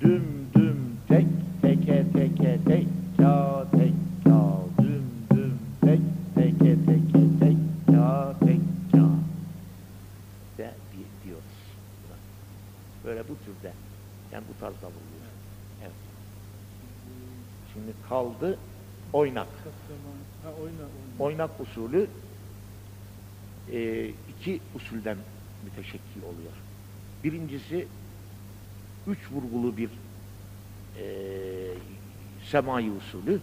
Düm düm tek teke teke tek ka tek ka düm düm tek teke teke tek ka tek ka de. Böyle bu türde yani bu tarzda bulunuyor. Evet. Şimdi kaldı oynak. Ha oyna oyna. Oynak usulü e, iki usulden müteşekkil oluyor. Birincisi üç vurgulu bir e, semai usulü.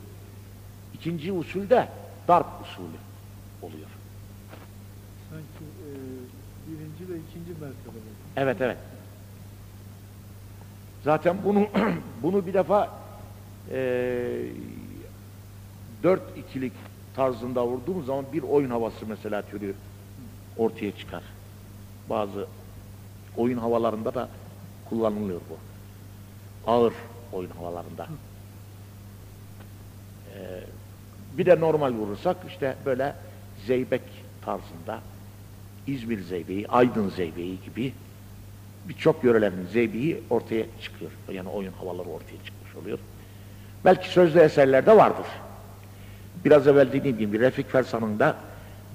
İkinci usul de darp usulü oluyor. Sanki e, birinci ve ikinci mertebe. Evet evet. Zaten bunu bunu bir defa e, dört ikilik tarzında vurduğumuz zaman bir oyun havası mesela türü ortaya çıkar. Bazı oyun havalarında da kullanılıyor bu. Ağır oyun havalarında. E, bir de normal vurursak işte böyle zeybek tarzında İzmir zeybeği, Aydın zeybeği gibi birçok yörelerin zeybeği ortaya çıkıyor. Yani oyun havaları ortaya çıkmış oluyor. Belki sözlü eserlerde vardır. Biraz evvel dediğim gibi Refik Fersan'ın da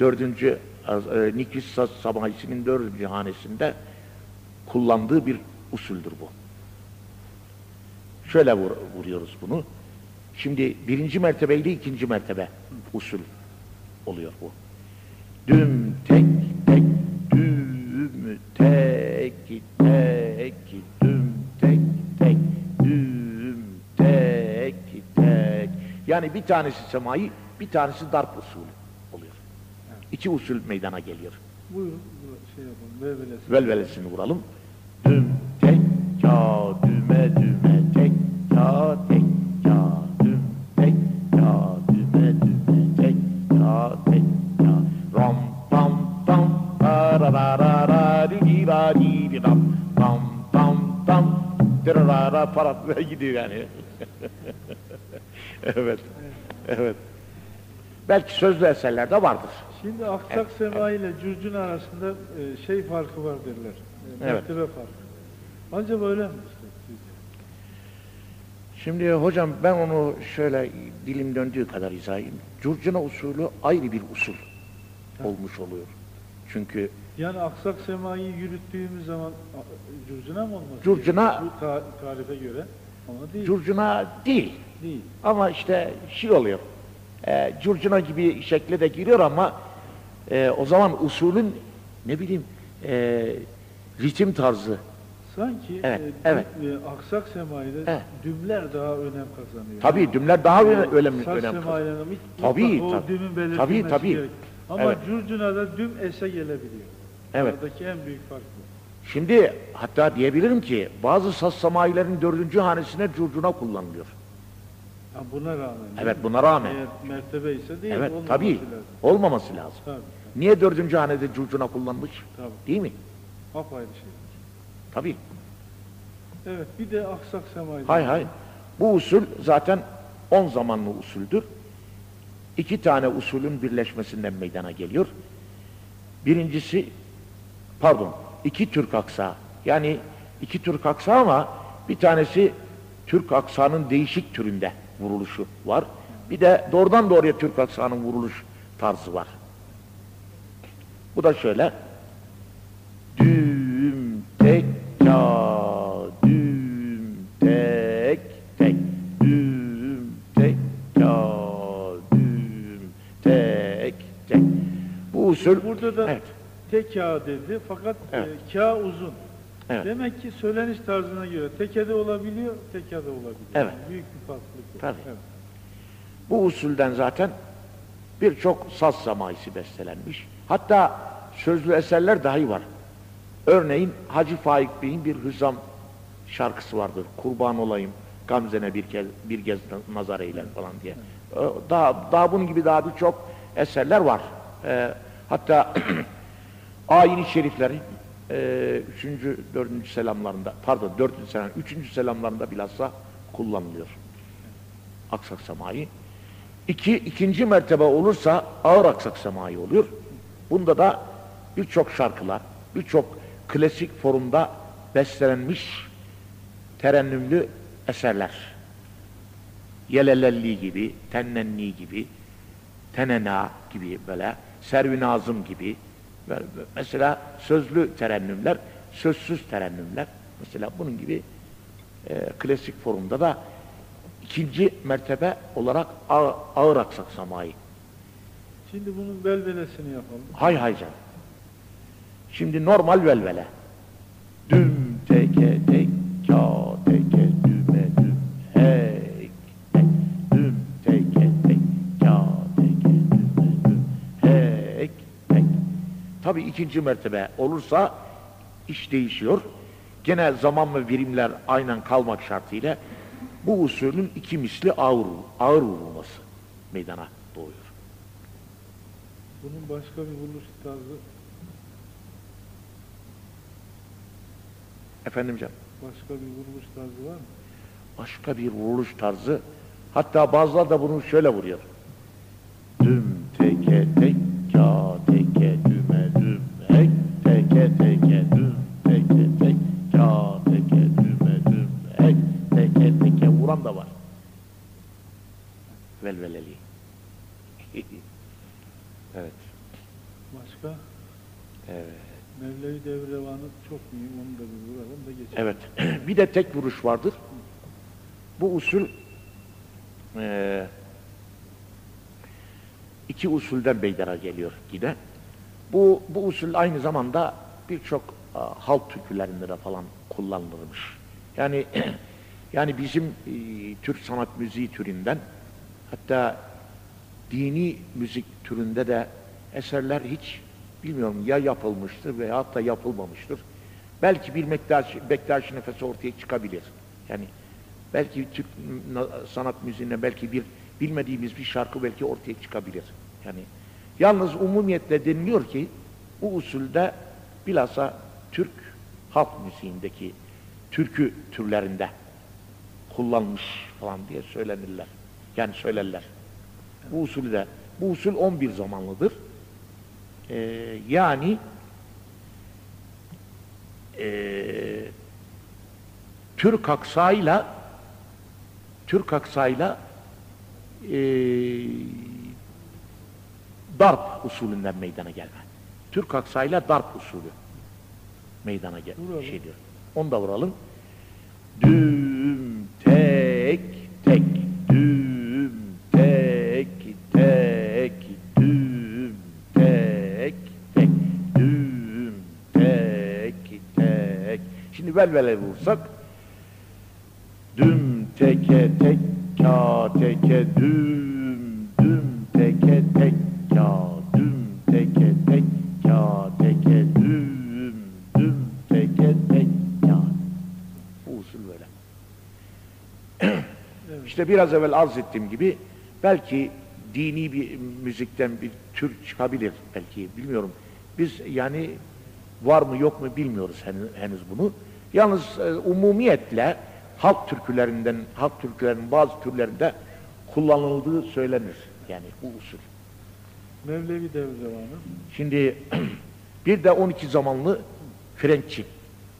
dördüncü e, Nikris Sabahisinin dördüncü hanesinde kullandığı bir usuldür bu. Şöyle vur- vuruyoruz bunu. Şimdi birinci mertebe ile ikinci mertebe usul oluyor bu. Düm tek tek düm tek tek düm tek tek düm tek tek yani bir tanesi semai bir tanesi darp usulü oluyor. İki usul meydana geliyor. Buyurun bu şey yapalım. Velvelesi. Velvelesini vuralım. Düm tek ka düme düme tek ka tek ka düm tek ka düme düme tek ka tek ka ram tam tam ra ra ra ra di di ra di di ram tam tam tam ra ra ra para gidiyor yani. evet. Evet. Belki sözlü eserlerde vardır. Şimdi aksak sema ile cürcün arasında e, şey farkı var derler. Evet. mertebe farkı. Acaba öyle mi? Şimdi hocam ben onu şöyle dilim döndüğü kadar izah edeyim. Curcuna usulü ayrı bir usul olmuş oluyor. Çünkü Yani aksak semayı yürüttüğümüz zaman curcuna mı olması? Curcuna- ta- tarife göre ama değil. curcuna değil. değil. Ama işte şey oluyor. E, curcuna gibi şekle de giriyor ama e, o zaman usulün ne bileyim e, ritim tarzı. Sanki Evet, e, evet. e, aksak semayda Evet. dümler daha önem kazanıyor. Tabii dümler daha öyle, öyle Saz önem kazanıyor. semayla mı- Tabii, mutlaka o tabii. dümün belirtilmesi Tabii, tabii. gerek. Ama Evet. curcunada düm ese gelebiliyor. Evet. Aradaki en büyük fark bu. Şimdi hatta diyebilirim ki bazı saz samayilerin dördüncü hanesine curcuna kullanılıyor. Ha, buna rağmen. değil Evet mi? buna rağmen. Eğer mertebe ise değil, Evet olmaması tabii lazım. olmaması lazım. Tabii, Niye dördüncü hanede curcuna kullanmış? tabii. Değil mi? Apayrı şey. Tabii. Evet, bir de aksak semayda. Hay hay. Bu usul zaten on zamanlı usuldür. İki tane usulün birleşmesinden meydana geliyor. Birincisi, pardon, iki Türk aksa. Yani iki Türk aksa ama bir tanesi Türk aksanın değişik türünde vuruluşu var. Bir de doğrudan doğruya Türk aksanın vuruluş tarzı var. Bu da şöyle. Düğüm tek ka düğüm tek tek düğüm tek ka düğüm tek tek. Bu usul Burada da evet, tek ka dedi fakat Evet. e, ka uzun. Evet. Demek ki söyleniş tarzına göre tekede olabiliyor, tekede olabiliyor. Evet. Büyük bir farklılık var. Tabii. Evet. bu usulden zaten birçok saz samaisi bestelenmiş. Hatta sözlü eserler dahi var. Örneğin Hacı Faik Bey'in bir hüzam şarkısı vardır. Kurban olayım Gamze'ne bir kez bir kez nazar eyle falan diye. Ee, Daha daha bunun gibi daha birçok eserler var. Ee, hatta ayini şerifleri e, üçüncü, dördüncü selamlarında, pardon dördüncü selam, üçüncü selamlarında bilhassa kullanılıyor. Aksak semayı. İki, ikinci mertebe olursa ağır aksak semayı oluyor. Bunda da birçok şarkılar, birçok klasik forumda bestelenmiş terennümlü eserler. Yelelelli gibi, tennenni gibi, tenena gibi böyle, servi nazım gibi. Böyle, mesela sözlü terennümler, sözsüz terennümler. Mesela bunun gibi e, klasik formda da ikinci mertebe olarak ağır, ağır aksaksamayı. Şimdi bunun velvelesini yapalım. Hay hay canım. Şimdi normal velvele. Düm teke tek, ka teke düme düm, hey tek, düm teke tek, ka teke düme düm, hey tek. Tabi ikinci mertebe olursa iş değişiyor. Gene zaman ve birimler aynen kalmak şartıyla bu usulün iki misli ağır, ağır vurulması meydana doğuyor. Bunun başka bir buluş tarzı, Efendim canım. başka bir buluş tarzı var mı? başka bir vuruş tarzı. Hatta bazıları da bunu şöyle vuruyor. Düm teke tek ka teke düme düm ek teke teke düm teke tek ka teke düme düm ek teke teke vuran da var. Velveleli. evet. Başka? Evet. Mevlevi Devrevan'ı çok mühim, onu da bir vuralım da geçelim. Evet. bir de tek vuruş vardır. Bu usul eee, iki usulden meydana geliyor yine. Bu, bu usul aynı zamanda birçok e, halk türkülerinde de falan kullanılırmış. Yani yani bizim e, Türk sanat müziği türünden hatta dini müzik türünde de eserler hiç bilmiyorum ya yapılmıştır veya da yapılmamıştır. Belki bir Bektaş, Bektaş nefesi ortaya çıkabilir. Yani belki Türk na- sanat müziğine belki bir bilmediğimiz bir şarkı belki ortaya çıkabilir. Yani yalnız umumiyetle deniliyor ki bu usulde bilhassa Türk halk müziğindeki türkü türlerinde kullanmış falan diye söylenirler. Yani söylerler. Bu usulü de bu usul 11 zamanlıdır. Ee, yani ee, Türk aksayla Türk aksayla ee, darp usulünden meydana gelme. Türk aksayla darp usulü meydana gel Vuralım. şey diyor. Onu da vuralım. Düm Şimdi velvele vursak düm teke tek ka teke düm düm teke tek ka düm teke tek ka teke düm düm teke tek ka bu usul böyle. İşte biraz evvel arz ettiğim gibi belki dini bir müzikten bir tür çıkabilir belki bilmiyorum. Biz yani var mı yok mu bilmiyoruz henüz bunu. Yalnız e, umumiyetle halk türkülerinden, halk türkülerinin bazı türlerinde kullanıldığı söylenir. Yani bu usul. Mevlevi Devrevan'ı. Şimdi bir de 12 zamanlı Frenkçi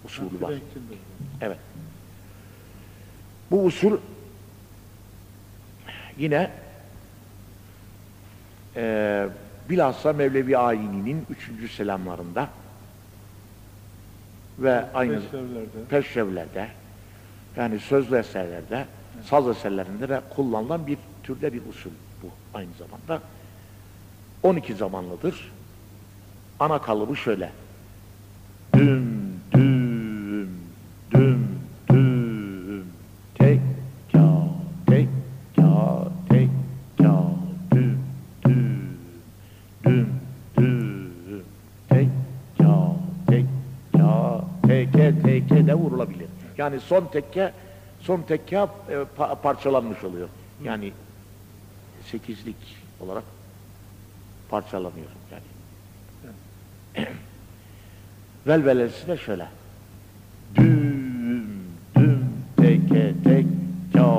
usulü var. Frenkçin de. Evet. Bu usul yine eee bilhassa Mevlevi Ayini'nin üçüncü selamlarında ve aynı Peşrevlerde. peşrevlerde yani sözlü eserlerde, saz eserlerinde de kullanılan bir türde bir usul bu aynı zamanda. 12 zamanlıdır. Ana kalıbı şöyle. Düm, Yani son tekke, son tekke e, pa- parçalanmış oluyor. Yani sekizlik olarak parçalanıyor yani. Velvelesi de şöyle. Düm, düm, teke, tek, ka,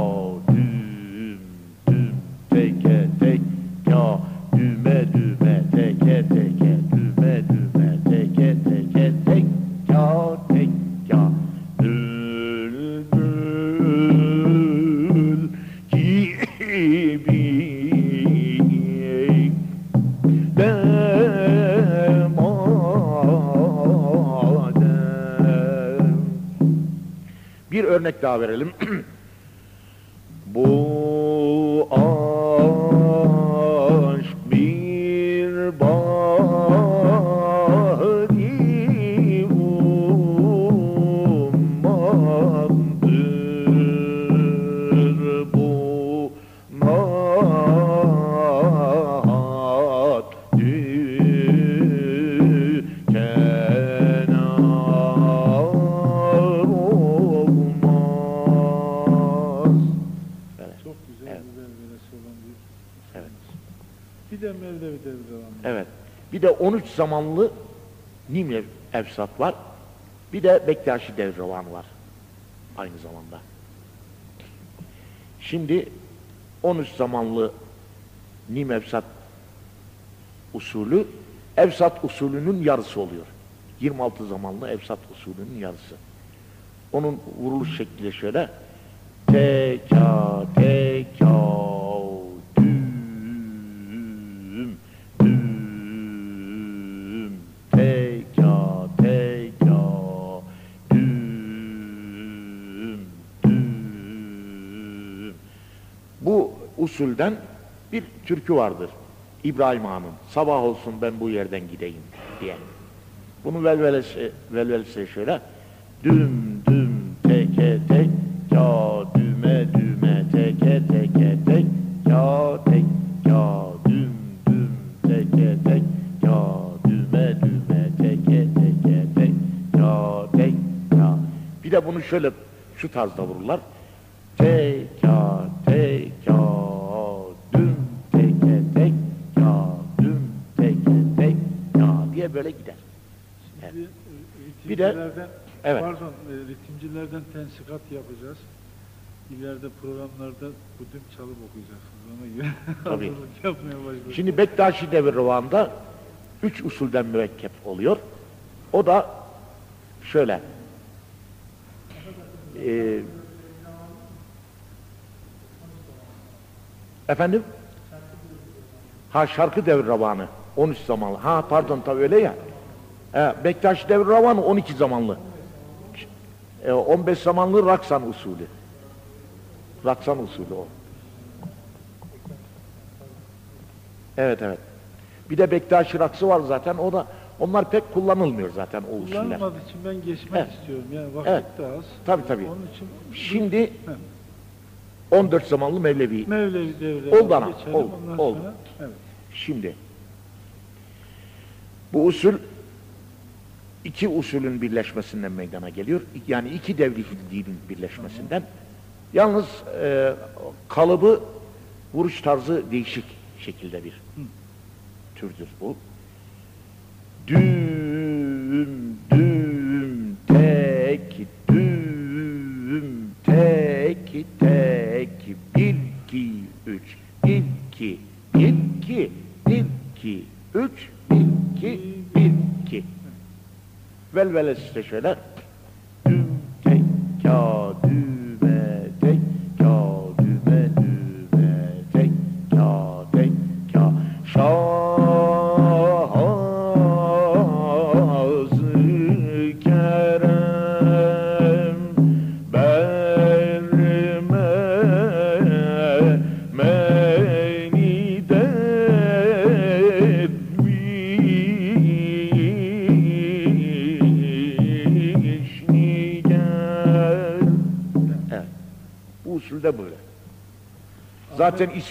düm, düm, teke, tek, ka, düme, düme, teke, teke, düme, düme, teke, teke, tek, ka, daha verelim. Bir de Mevlevi devri var. Evet. Bir de 13 zamanlı Nimr Efsat var. Bir de Bektaşi Devravanı var. Aynı zamanda. Şimdi 13 zamanlı Nim Efsat usulü Efsat usulünün yarısı oluyor. 26 zamanlı Efsat usulünün yarısı. Onun vuruluş şekli şöyle. Teka teka usulden bir türkü vardır. İbrahim Han'ın sabah olsun ben bu yerden gideyim diye. Bunun velvelesi, velvelesi şöyle. Düm düm teke tek ya düme düme teke teke tek ya tek ya düm düm teke tek ya düme düme teke teke tek ya tek ya. Bir de bunu şöyle şu tarzda vururlar. Tek Bir de- evet. pardon, e, ritimcilerden tensikat yapacağız. İleride programlarda budüm çalıp okuyacaksınız. Ona göre Tabii. yapmaya başlayın. Şimdi Bektaşi devir rivanda üç usulden mürekkep oluyor. O da şöyle. Ee, efendim? Ha şarkı devir ravanı. 13 zamanlı. Ha pardon tabii öyle ya. He, Bektaşi devir ravanı 12 zamanlı. E, 15 zamanlı Raksan usulü. Raksan usulü o. Evet evet. Bir de Bektaşi raksı var zaten. O da onlar pek kullanılmıyor zaten o usuller. Kullanılmadığı için ben geçmek Evet. istiyorum. Yani vakit Evet. de az. Tabii, tabii. Onun için Şimdi Heh. 14 zamanlı Mevlevi. Mevlevi devre Oldu ana, oldu, oldu. sonra- evet. Şimdi bu usul iki usulün birleşmesinden meydana geliyor. Yani iki devri dinin birleşmesinden. Yalnız e, kalıbı vuruş tarzı değişik şekilde bir türdür bu. Düğüm düğüm tek düğüm tek tek bir iki üç bir iki bir iki bir iki velvelesi işte şöyle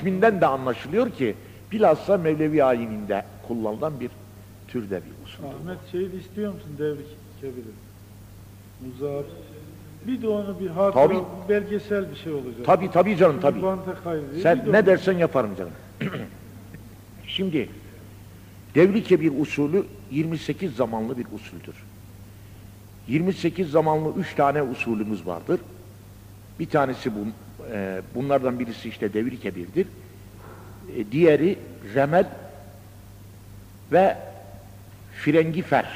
isminden de anlaşılıyor ki bilhassa Mevlevi ayininde kullanılan bir türde bir usul. Ahmet şeyi de istiyor musun devrik kebiri? Muzaf. Bir de onu bir hatıra, Tabii. bir belgesel bir şey olacak. Tabii tabii canım Bir. Bir Sen de ne onu- dersen yaparım canım. Şimdi Devrike bir usulü 28 zamanlı bir usuldür. 28 zamanlı 3 tane usulümüz vardır. Bir tanesi bu, e, bunlardan birisi işte Devrike birdir. E, diğeri Remel ve Frengi Fer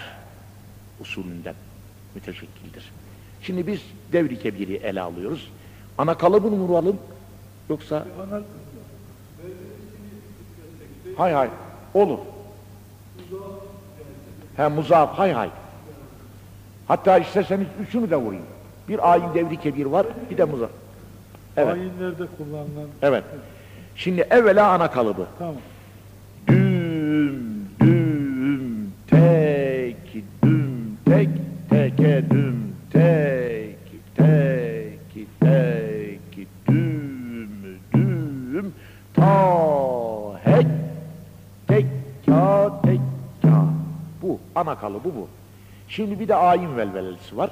usulünden müteşekkildir. Şimdi biz Devrike biri ele alıyoruz. Ana kalıbını vuralım yoksa Hay hay. Olur. He muzaf hay hay. Hatta isterseniz üçünü de vurayım. Bir ayin devri kebir var, bir de muzaf. Evet, Ayinlerde kullanılan. evet. Şimdi evvela ana kalıbı. Tamam. Düm, düm, tek, düm, tek, teke, düm, tek, tek, tek, düm, düm, ta, hek, tek, ka, tek, ka. Bu, ana kalıbı bu. Şimdi bir de ayin velvelesi var.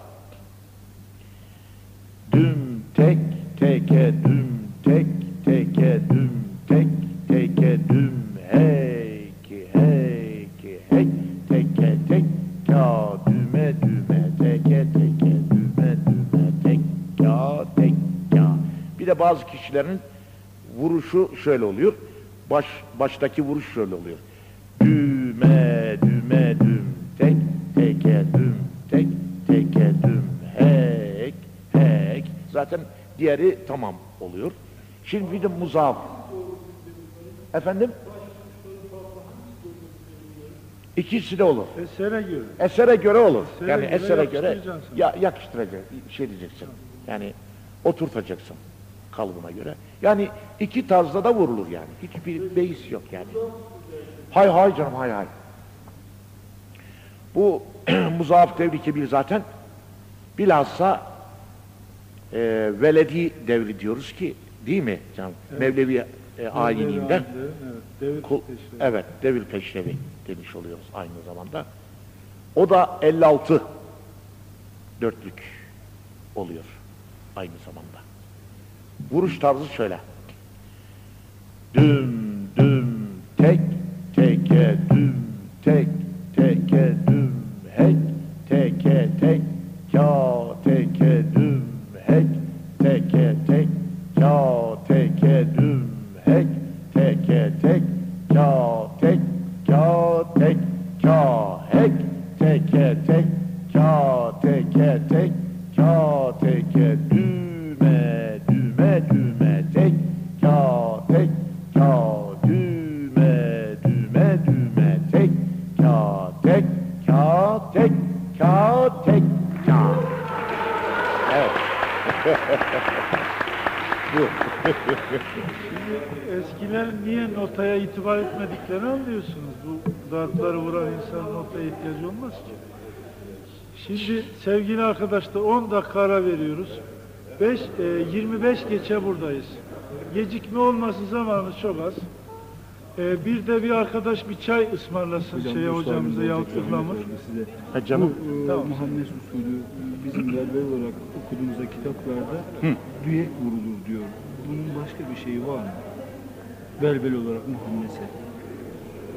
Düm, tek, teke, düm, tek, teke, düm, tek, teke, düm, hek, hek, hek, teke, tek, ka, düme, düme, teke, teke, düme, düme, tek, ka, tek, ka. Bir de bazı kişilerin vuruşu şöyle oluyor. Baş, baştaki vuruş şöyle oluyor. Düme, düme, düm, tek, teke, düm, tek, teke, düm, hek, hek. Zaten diğeri tamam oluyor. Şimdi bir de muzaf. Efendim? İkisi de olur. Esere göre. Esere göre olur. Esere yani göre esere göre yakıştıracaksın. ya, yakıştıracaksın, şey diyeceksin. Yani oturtacaksın kalıbına göre. Yani iki tarzda da vurulur yani. Hiçbir beis yok yani. Hay hay canım hay hay. Bu muzaaf devri kebir zaten bilhassa e, veledi devri diyoruz ki değil mi canım? Mevlevi e, ayininde. Evet. Devir Kul- peşleri. evet, devir peşrevi demiş oluyoruz aynı zamanda. O da 56 dörtlük oluyor aynı zamanda. Vuruş tarzı şöyle. Düm düm tek teke düm tek teke düm hek teke tek arkadaşlar 10 dakika ara veriyoruz. 5, e, 25 geçe buradayız. Gecikme olmasın zamanımız çok az. E, bir de bir arkadaş bir çay ısmarlasın şeye hocamıza Yavuz Ihlamur. Size. Ha canım. Bu e, Tamam. Muhammed usulü bizim berber olarak okuduğumuzda kitaplarda düyek vurulur diyor. Bunun başka bir şeyi var mı? Belbel olarak Muhammed'e.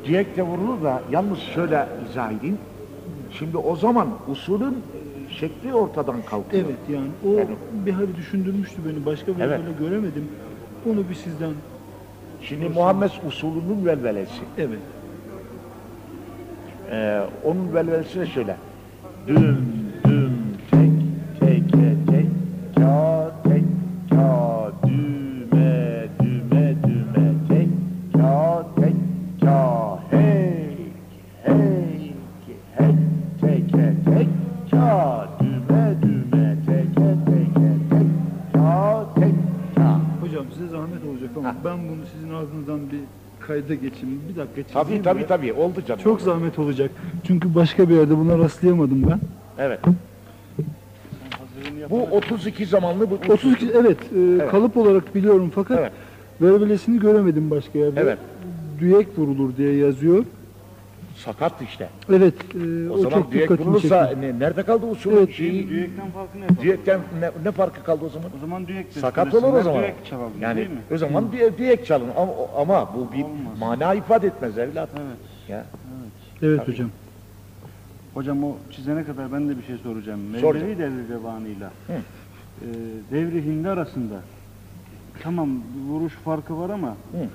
Diyek de vurulur da yalnız şöyle izah edeyim. Şimdi o zaman usulün şekli ortadan kalkıyor. Evet yani o Yani- bir hali düşündürmüştü beni. Başka bir Evet. göremedim. Onu bir sizden Şimdi Muhammed usulünün velvelesi. evet. Ee, onun velvelesi de şöyle. Düm ben bunu sizin ağzınızdan bir kayda geçeyim. Bir dakika çizeyim Tabii tabii tabii oldu canım. Çok zahmet olacak. Çünkü başka bir yerde buna rastlayamadım ben. Evet. Bu 32 zamanlı bu 32 evet, e, kalıp olarak biliyorum fakat Evet. vervelesini göremedim başka yerde. Evet. Düyek vurulur diye yazıyor. Sakat işte. Evet, e, O, o, zaman çok vurulursa çekti. ne, nerede kaldı usulün Evet. şeyi? Düğekten farkı ne? Diyekten ne, ne farkı kaldı o zaman? O zaman düğek Sakat olur o zaman. Düğek çalalım Yani değil mi? o zaman diye, diyek çalın ama, ama bu bir Olmaz. mana ifade etmez evlat. Evet. Ya. Evet Tabii. hocam. Hocam o çizene kadar ben de bir şey soracağım. Sor Mevlevi devri revanıyla Hı. e, devri hindi arasında tamam vuruş farkı var ama Hı.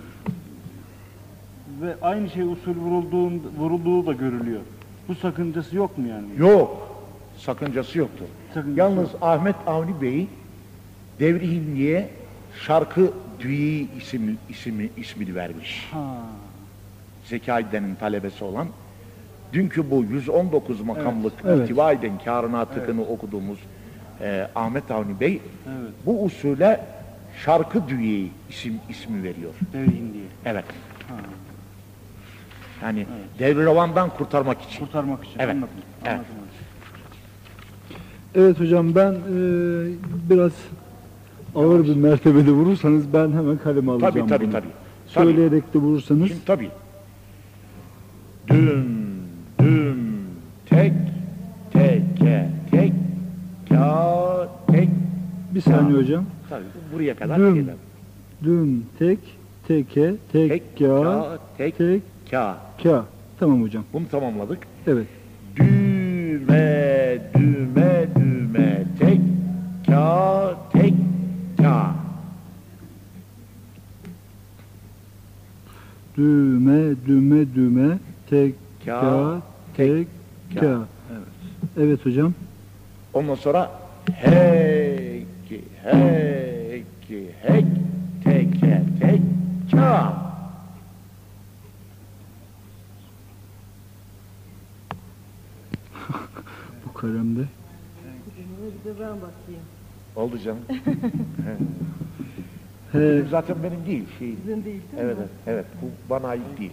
Ve aynı şey usul vurulduğun, vurulduğu da görülüyor. Bu sakıncası yok mu yani? Yok. Sakıncası yoktur. Sakıncası Yalnız yok. Ahmet Avni Bey Devri Hindiye şarkı düğü isim, ismi, ismini vermiş. Ha. Zekaide'nin talebesi olan dünkü bu 119 makamlık Evet. İhtiva eden kârına tıkını okuduğumuz e, Ahmet Avni Bey Evet. bu usule şarkı düğeyi isim ismi veriyor. Devrihin diye. Evet. Ha. Yani Devrovan'dan kurtarmak için. Kurtarmak için. Evet. Anladım. Evet. Anladım. Evet hocam ben e, biraz ağır bir mertebede vurursanız ben hemen kaleme alacağım Tabii tabii bunu. tabii. Tabii. Söyleyerek de vurursanız Şimdi tabii. Düm, düm, tek, teke, tek, ka, tek. bir saniye hocam. Tabii buraya kadar Düm. Düm tek teke tek, Tek, ya tek, tek ka. ka. Tamam hocam. Bunu tamamladık. Evet. Düme, düme, düme, tek, ka, tek, ka. Düme düme düme tek Ka, ka tek ka. ka. Evet hocam. Ondan sonra hek, hek, hek, teke, tek, ka. Bu kalemde. Bir de ben bakayım. Oldu canım. He, Zaten benim değil. Şey. Sizin değil değil Evet, mi? evet, evet. Bu bana ait değil.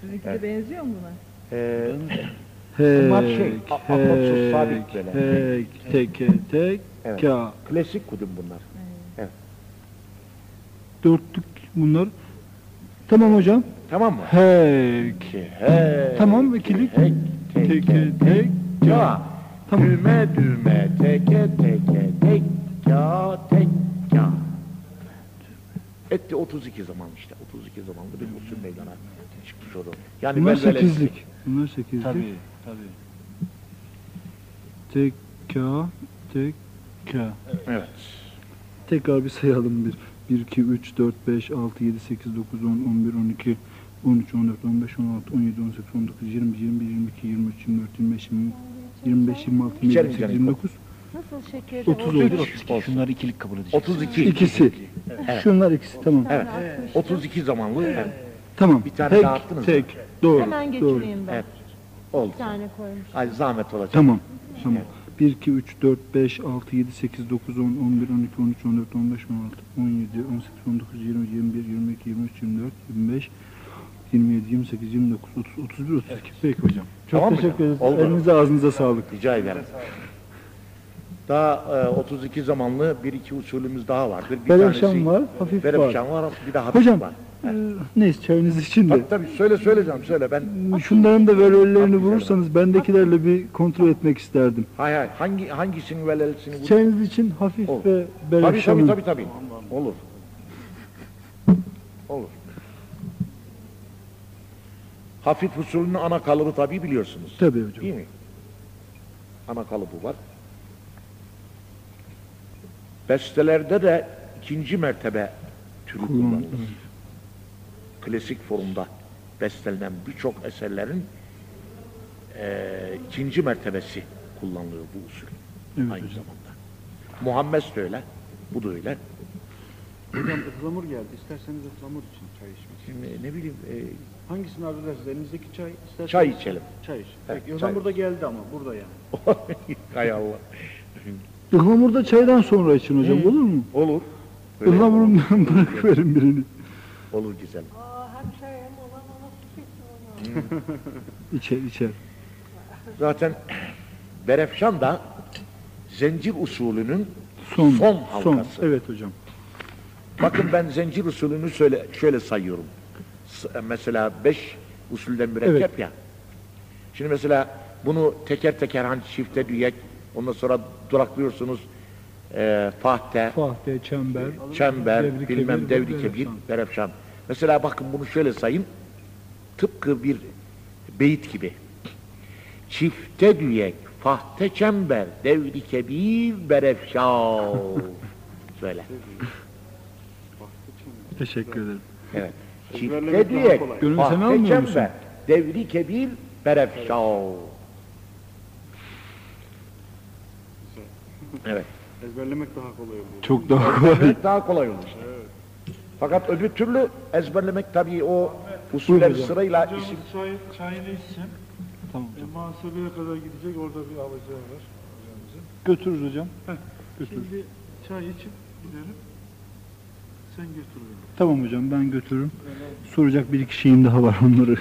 Sizinki Evet. de benziyor mu buna? Ee, hek, Bunlar şey, a- akorsuz sabit hek, böyle. hek, teke tek Evet. ka. klasik kudüm bunlar. Dörtlük bunlar. Tamam hocam. Tamam mı? Hek. İki, hek, Tamam, ikilik. Hek, teke, tek, tek ka. Tamam. Düme, düme, teke, teke, tek, ka, tek, ka. Etti 32 zaman işte. 32 zamanlı bir usul meydana çıkmış oldu. Yani Bunlar sekizlik. Bunlar sekizlik. Tabii. Tabii. Tek ka tek ka. Evet. Tekrar bir sayalım bir. 1, 2, 3, 4, 5, 6, 7, 8, 9, 10, 11, 12, 13, 14, 15, 16, 17, 18, 19, 20, 21, 22, 23, 24, 25, 20, 25, 26, 27, İçerim 28, canım. 29. Nasıl şekeri? 30 orta- oldu. Olsun. Şunları ikilik kabul edeceğiz. 32. İkisi. Evet. Şunlar ikisi tamam. Evet. 32 zamanlı. Evet. Tamam. Bir tane tek, dağıttınız. tek. Doğru. Hemen doğru. geçireyim ben. Evet. Oldu. Bir tane koymuş. Ay zahmet olacak. Tamam. Tamam. 1, 2, 3, 4, 5, 6, 7, 8, 9, 10, 11, 12, 13, 14, 15, 16, 17, 18, 19, 20, 21, 22, 23, 24, 25, 27, 28, 29, 30, 31, 32. Peki hocam. Çok Tamam mı teşekkür canım? ederiz. Oldu. Elinize ağzınıza sağlık. Rica ederim. Daha e, 32 zamanlı bir iki usulümüz daha vardır. Bir Berefşan var, hafif var. Berefşan var, bir de hafif Hocam, var. Ee, neyse çayınız için de. Tabii tabii söyle söyle canım söyle ben. Şunların da velvellerini vurursanız bendekilerle bir kontrol etmek isterdim. Hay hay hangi hangisinin velelesini bu? Çayınız için hafif Olur. ve Tabii tabii berefşanın. tabii tabii. Olur. Olur. Hafif usulünün ana kalıbı tabii biliyorsunuz. Tabii hocam. Değil mi? Ana kalıbı var. Bestelerde de ikinci mertebe türü Kullanılır. Klasik formda bestelenen birçok eserlerin eee, ikinci mertebesi kullanılıyor bu usul. Evet aynı hocam. zamanda. Muhammed de öyle, bu da öyle. Hocam ıhlamur geldi. İsterseniz ıhlamur için çay içmek. Şimdi ne bileyim, eee, Hangisini arzu edersiniz? Elinizdeki çay. isterseniz- çay içelim. Çay iç. Evet, Peki, çay. ıhlamur da geldi ama burada yani. Hay Allah. Ihlamurda çaydan sonra için hocam olur mu? Olur. Ihlamurumdan bırakıverin birini. Olur güzel. Aa, hem çay hem olan ona su kesin ona. İçer içer. Zaten Berefşan da zencir usulünün Son, Son halkası. Evet hocam. Bakın ben zencir usulünü söyle, şöyle sayıyorum. Mesela beş usulden mürekkep Evet. ya. Şimdi mesela bunu teker teker hani çifte düyek, ondan sonra duraklıyorsunuz e, fahte, Fahte, çember. çember, devri bilmem kebir, devri kebir, berefşan. Mesela bakın bunu şöyle sayın. Tıpkı bir beyit gibi. Çifte düyek, fahte çember, devri kebir, berefşan. Söyle. Teşekkür ederim. Evet. Çifte almıyor musun? çember, devri kebir, berefşan. Evet. Ezberlemek daha kolay oluyor. Çok daha kolay. Ezberlemek daha kolay olur işte. Fakat öbür türlü ezberlemek tabii o usuller hocam. sırayla Hocamız isim çay, çayını içsin. Tamam E, muhasebeye kadar gidecek orada bir alacağı var hocamızın. Götürürüz hocam. Götürürüz. Şimdi çay içip gidelim. Sen götür. Tamam hocam ben götürürüm. Soracak bir iki şeyim daha var onları.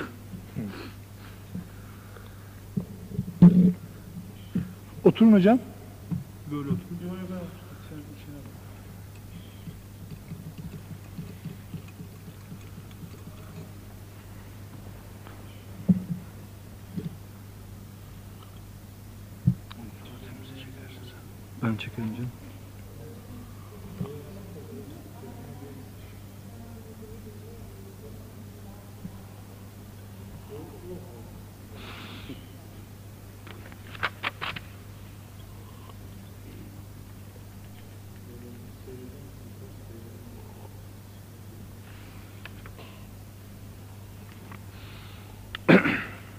Oturun hocam. Böyle oturun. Yok yok ben oturttum. Sen işine bak. Ben çekerim canım.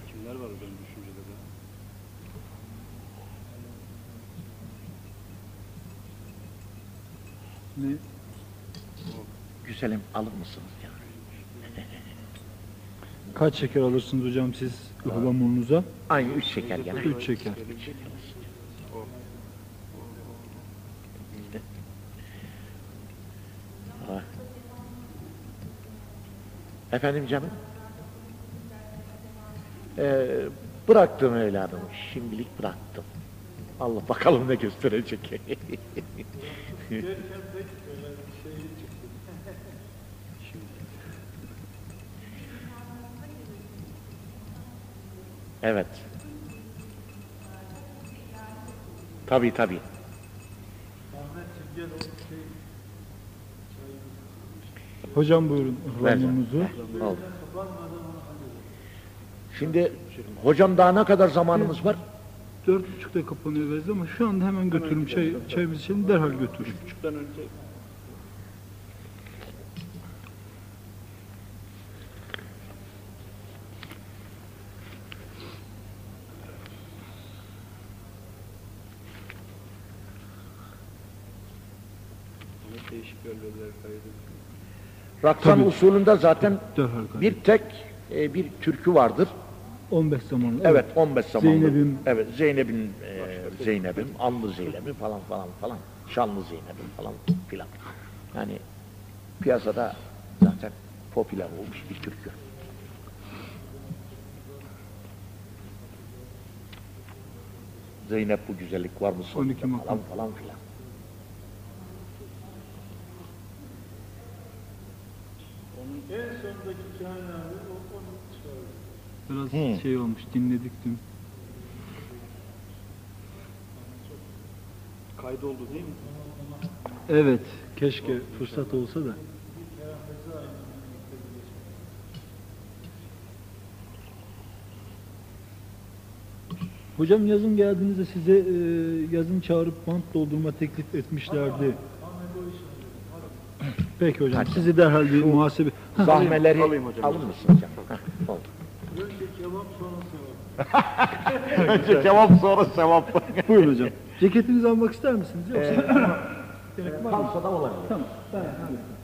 Kimler var hocam düşüncede? Ne? Güzelim alır mısınız ya? Kaç şeker alırsınız hocam siz ıhlamurnuza? Aynı üç şeker gene. Üç şeker. Ah. Efendim canım? Ee, bıraktım evladım. Şimdilik bıraktım. Allah bakalım ne gösterecek. evet. Tabii tabii. Hocam buyurun. Oldu. Şimdi hocam daha ne kadar zamanımız var? Dört buçukta kapanıyor gazete ama şu anda hemen götürürüm. Çay, çayımızı içelim derhal götürürüm. Buçuktan önce değişik. Raksan Tabii. usulünde zaten bir tek e, bir türkü vardır. 15 zamanlı. Evet 15 zamanlı. Zeynep'im. Evet Zeynep'in e, Zeynep'im, Anlı Zeynep'im falan falan falan. Şanlı Zeynep'im falan filan. Yani piyasada zaten popüler olmuş bir türkü. Zeynep bu güzellik var mı sonunda 12 makam. falan falan filan. En sondaki abi o onu çağırdı. Biraz Hı. şey olmuş dinledik dün. Kaydoldu değil mi? Evet. Keşke fırsat olsa da. Hocam yazın geldiğinizde size e, yazın çağırıp bant doldurma teklif etmişlerdi. Peki hocam. Hadi. Sizi derhal bir muhasebe... Ha, Zahmeleri alayım hocam. alır mısın hocam? Oldu. Önce kebap sonra sevap. Önce cevap sonra sevap. Buyurun hocam. Ceketinizi almak ister misiniz? Yoksa mı? Kalsa da olabilir. Tamam. Ben, hadi.